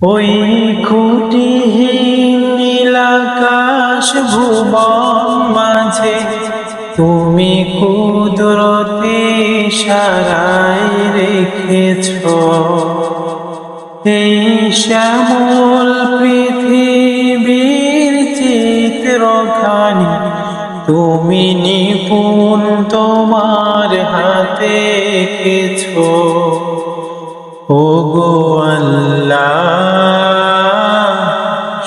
ওই খুঁটিহীন নীলাকাশ ভুবন মাঝে তুমি কুদরতে সারাই রেখেছ। এই শ্যামল পৃথিবীর চিত্রখানি তুমি নিপুণ তোমার হাতে এঁকেছো ও গো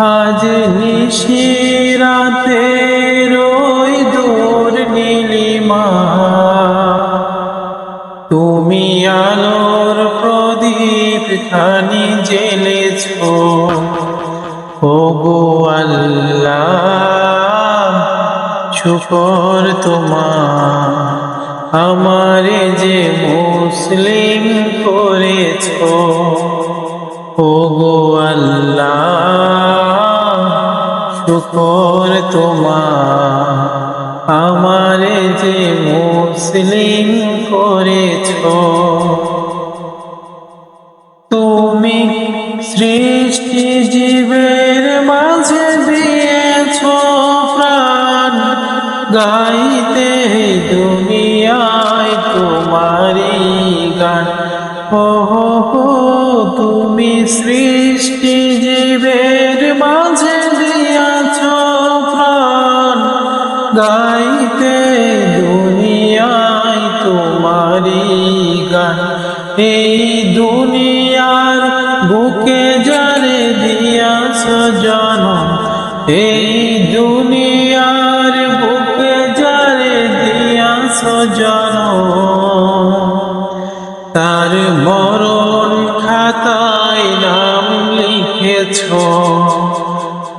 আজ নিশিরাতে রই দূর নীলিমা। তুমি আলোর প্রদীপ খানি জেলেছ ও গো আল্লাহ, শুকর তোমার। আমারে যে মুসলিম করেছ। ও গো আল্লাহ শুকর তোমার আমারে যে মুসলিম করেছ তুমি সৃষ্টি জীবের মাঝে দিয়েছ প্রাণ গাইতে দুনিয়ায় তোমারি গান। ও হো হো, তুমি সৃষ্টি জীবের মাঝে প্রাণ গাইতে দুনিয়ায় তোমারি গান। এই দুনিয়ার বুকে যারে দিয়াছ জনম, এই দুনিয়ার বুকে যারে দিয়াছ জনম। তার মরণ খাতায় নাম লিখেছ।